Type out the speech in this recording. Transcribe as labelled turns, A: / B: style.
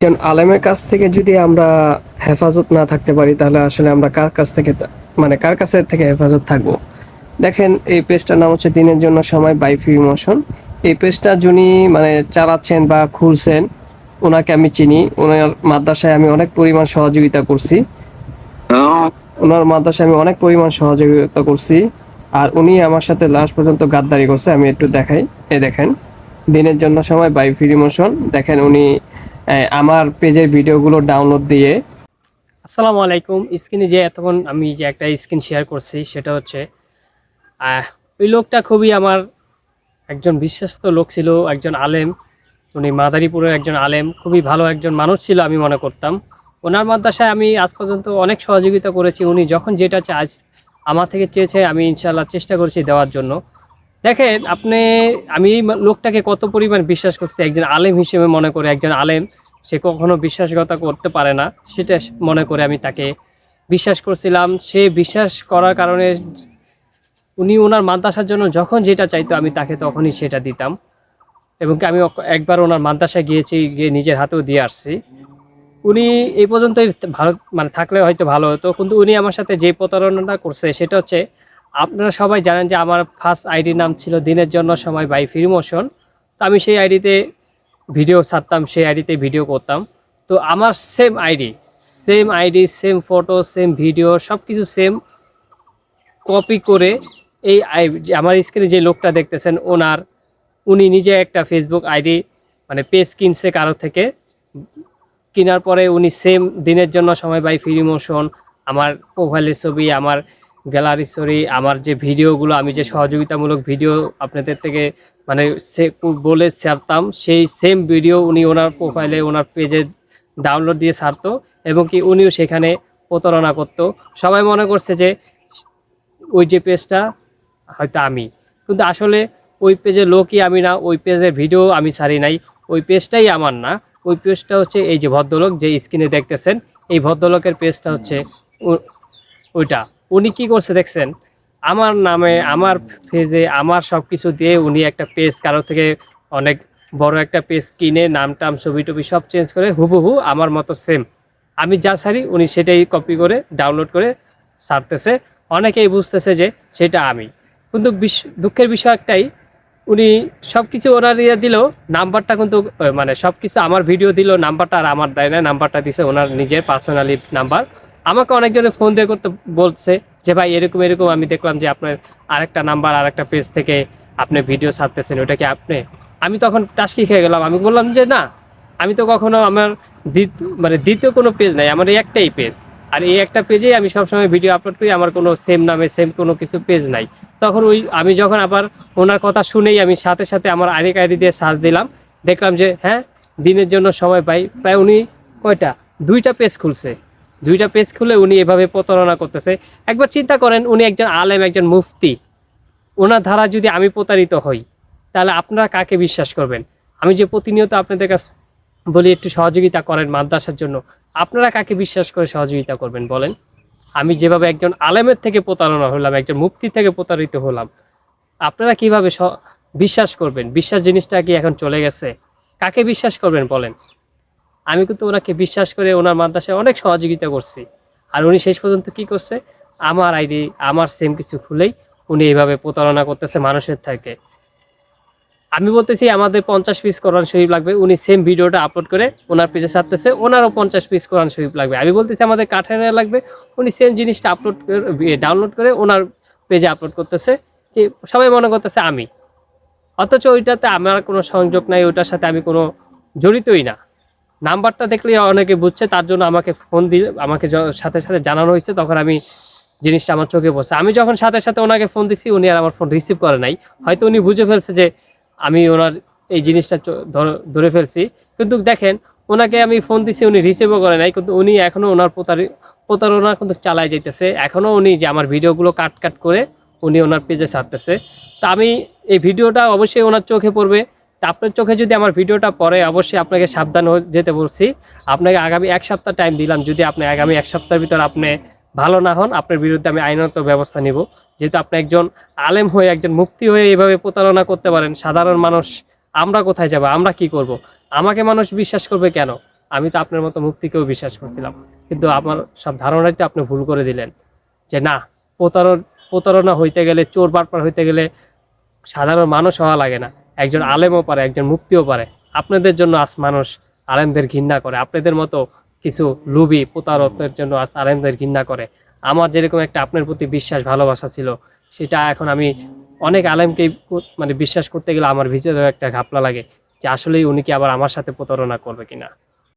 A: একজন আলেমের কাছ থেকে যদি আমরা হেফাজত না থাকতে পারি, তাহলে আসলে আমরা কার কাছ থেকে মানে কার কাছে থেকে হেফাজত থাকব? দেখেন, এই পেজটার নাম হচ্ছে দিনের জন্য সময় বাই ফ্রি মোশন এই পেজটা যিনি মানে চালাচ্ছেন বা খুলছেন, ওনাকে আমি চিনি। ওনার মাদ্রাসায় আমি অনেক পরিমাণ সহযোগিতা করছি। ওনার মাদ্রাসায় আমি অনেক পরিমাণ সহযোগিতা করছি। আর উনি আমার সাথে লাস্ট পর্যন্ত গাদ্দারি করছে, আমি একটু দেখাই। এ দেখেন, দিনের জন্য সময় বাই ফ্রি মোশন দেখেন, উনি আমার পেজের ভিডিওগুলো ডাউনলোড দিয়ে
B: আসসালামু আলাইকুম। স্ক্রিনে যে এতক্ষণ আমি যে একটা স্ক্রিন শেয়ার করছি, সেটা হচ্ছে ওই লোকটা খুবই আমার একজন বিশ্বস্ত লোক ছিল, একজন আলেম। উনি মাদারীপুরের একজন আলেম, খুবই ভালো একজন মানুষ ছিল আমি মনে করতাম। ওনার মাদ্রাসায় আমি আজ পর্যন্ত অনেক সহযোগিতা করেছি। উনি যখন যেটা চাই আমার থেকে চেয়েছে, আমি ইনশাল্লাহ চেষ্টা করেছি দেওয়ার জন্য। দেখেন, আপনি, আমি লোকটাকে কত পরিমাণ বিশ্বাস করছি, একজন আলেম হিসেবে মনে করে, একজন আলেম, সে কখনো বিশ্বাসঘাতকতা করতে পারে না, সেটা মনে করে আমি তাকে বিশ্বাস করছিলাম। সে বিশ্বাস করার কারণে উনি ওনার মাদ্রাসার জন্য যখন যেটা চাইতো, আমি তাকে তখনই সেটা দিতাম। এবং আমি একবার ওনার মাদ্রাসায় গিয়েছি, গিয়ে নিজের হাতেও দিয়ে আসছি। উনি এই পর্যন্তই ভালো মানে থাকলে হয়তো ভালো হতো, কিন্তু উনি আমার সাথে যে প্রতারণাটা করছে, সেটা হচ্ছে আপনারা সবাই জানেন যে আমার ফার্স্ট আইডির নাম ছিল দিনের জন্য সময় বাই ফ্রি মোশন তো আমি সেই আইডিতে ভিডিও ছাড়তাম, সেই আইডিতে ভিডিও করতাম। তো আমার same ID same ID same photo same video সব কিছু সেম কপি করে এই আমার স্ক্রিনে যে লোকটা দেখতেছেন, ওনার, উনি নিজে একটা ফেসবুক আইডি মানে পেজ কিনছে কারও থেকে। কেনার পরে উনি সেম দিনের জন্য সময় বাই ফ্রি মোশন আমার প্রোফাইলের ছবি, আমার গ্যালারি ছবি আমার যে ভিডিওগুলো, আমি যে সহযোগিতামূলক ভিডিও আপনাদের থেকে মানে সে বলে ছাড়তাম, সেই সেম ভিডিও উনি ওনার প্রোফাইলে ওনার পেজে ডাউনলোড দিয়ে ছাড়তো এবং কি উনিও সেখানে প্রতারণা করতো। সবাই মনে করছে যে, ওই যে পেজটা হয়তো আমি। কিন্তু আসলে ওই পেজের লোকই আমি না, ওই পেজের ভিডিও আমি ছাড়ি নাই। ওই পেজটাই আমার না। ওই পেজটা হচ্ছে এই যে ভদ্রলোক, যে স্ক্রিনে দেখতেছেন, এই ভদ্রলোকের পেজটা হচ্ছে ওইটা। উনি কি করছে দেখছেন? আমার নামে, আমার পেজে আমার সব কিছু দিয়ে উনি একটা পেজ কারও থেকে অনেক বড় একটা পেজ কিনে নাম টাম, ছবি টবি সব চেঞ্জ করে হুবহু আমার মতো সেম আমি যা সারি উনি সেটাই কপি করে ডাউনলোড করে সারতেছে অনেকেই বুঝতেছে যে সেটা আমি। কিন্তু দুঃখের বিষয় একটাই, উনি সব কিছু ওনার ইয়ে দিলেও নাম্বারটা কিন্তু মানে সব কিছু আমার ভিডিও দিল নাম্বারটা আর আমার দেয় না, নাম্বারটা দিছে ওনার নিজের পার্সোনালি নাম্বার। আমাকে অনেকজনে ফোন দিয়ে করতে বলছে যে, ভাই, এরকম এরকম। আমি দেখলাম যে আপনার আরেকটা নাম্বার আরেকটা পেজ থেকে আপনি ভিডিও ছাড়তেছেন। ওটা কি আপনি? আমি তখন টাস্কি খেয়ে গেলাম। আমি বললাম যে, না। আমি তো কখনো আমার মানে দ্বিতীয় কোনো পেজ নাই, আমার এই একটাই পেজ আর এই একটা পেজেই আমি সবসময় ভিডিও আপলোড করি, আমার কোনো সেম নামে সেম কোনো কিছু পেজ নাই। তখন ওই, আমি যখন আবার ওনার কথা শুনেই আমি সাথে সাথে আমার আরেক আইডি দিয়ে সার্চ দিলাম। দেখলাম যে হ্যাঁ দিনের জন্য সময় পাই। প্রায় উনি কয়টা? দুইটা পেজ খুলছে। দুইটা পেজ খুলে উনি এভাবে প্রতারণা করতেছে। একবার চিন্তা করেন, উনি একজন আলেম, একজন মুফতি। ওনার ধারা যদি আমি প্রতারিত হই, তাহলে আপনারা কাকে বিশ্বাস করবেন? আমি যে প্রতিনিয়ত আপনাদের কাছে বলি, একটু সহযোগিতা করেন মাদ্রাসার জন্য। আপনারা কাকে বিশ্বাস করে সহযোগিতা করবেন বলেন? আমি যেভাবে একজন আলেমের থেকে প্রতারণা হলাম, একজন মুক্তি থেকে প্রতারিত হলাম, আপনারা কীভাবে বিশ্বাস করবেন? বিশ্বাস জিনিসটা কি এখন চলে গেছে? কাকে বিশ্বাস করবেন বলেন? আমি কিন্তু ওনাকে বিশ্বাস করে ওনার মাদ্রাসায় অনেক সহযোগিতা করছি। আর উনি শেষ পর্যন্ত কি করছে? আমার আইডি, আমার সেম কিছু খুলেই উনি এইভাবে প্রতারণা করতেছে মানুষের থেকে। আমি বলতেছি, আমাদের পঞ্চাশ পিস কোরআন শরীফ লাগবে। উনি সেম ভিডিওটা আপলোড করে ওনার পেজে ছাড়তেছে, ওনারও পঞ্চাশ পিস কোরআন শরীফ লাগবে। আমি বলতেছি, আমাদের কাঠের লাগবে। উনি সেম জিনিসটা আপলোড করে ডাউনলোড করে ওনার পেজে আপলোড করতেছে, যে সবাই মনে করতেছে আমি। অথচ ওইটাতে আমার কোনো সংযোগ নাই ওটার সাথে আমি কোনো জড়িতই না। নাম্বারটা দেখলে অনেকে বুঝছে, তার জন্য আমাকে ফোন দিয়ে, আমাকে সাথে সাথে জানানো হয়েছে, তখন আমি জিনিসটা আমার চোখে পড়ছে। আমি যখন সাথে সাথে ওনাকে ফোন দিছি, উনি আর আমার ফোন রিসিভ করে নাই। হয়তো উনি বুঝে ফেলছে যে আমি ওনার এই জিনিসটা ধর- ফেলছি। কিন্তু দেখেন, ওনাকে আমি ফোন দিছি, উনি রিসিভও করে নাই, কিন্তু উনি এখনও ওনার প্রতারি, প্রতারণা কিন্তু চালায় যাইতেছে। এখনও উনি যে আমার ভিডিওগুলো কাট কাট করে উনি ওনার পেজে ছাড়তেছে। তা আমি এই ভিডিওটা অবশ্যই ওনার চোখে পড়বে। তা আপনার চোখে যদি আমার ভিডিওটা পরে অবশ্যই আপনাকে সাবধান যেতে বলছি। আপনাকে আগামী এক সপ্তাহ টাইম দিলাম। যদি আপনি আগামী এক সপ্তাহের ভিতর আপনি ভালো না হন, আপনার বিরুদ্ধে আমি আইনত ব্যবস্থা নিব। যেহেতু আপনি একজন আলেম হয়ে, একজন মুক্তি হয়ে এভাবে প্রতারণা করতে পারেন, সাধারণ মানুষ, আমরা কোথায় যাব? আমরা কি করব? আমাকে মানুষ বিশ্বাস করবে কেন? আমি তো আপনার মতো মুক্তিকেও বিশ্বাস করছিলাম। কিন্তু আমার সব ধারণাটা আপনি ভুল করে দিলেন। যে না, প্রতারণ, প্রতারণা হইতে গেলে, চোর বাটপার হইতে গেলে সাধারণ মানুষ হওয়া লাগে না। একজন আলেমও পারে, একজন মুক্তিও পারে। আপনাদের জন্য আজ মানুষ আলেমদের ঘৃণা করে। আপনাদের মতো কিছু লুবি প্রতারকদের জন্য আজ আলেমদের ঘৃণা করে। আমার যেরকম একটা আপনার প্রতি বিশ্বাস, ভালোবাসা ছিল, সেটা এখন আমি অনেক আলেমকে মানে বিশ্বাস করতে গেলে আমার ভিতরেও একটা ঘাপলা লাগে যে আসলেই উনি কি আবার আমার সাথে প্রতারণা করবে কিনা।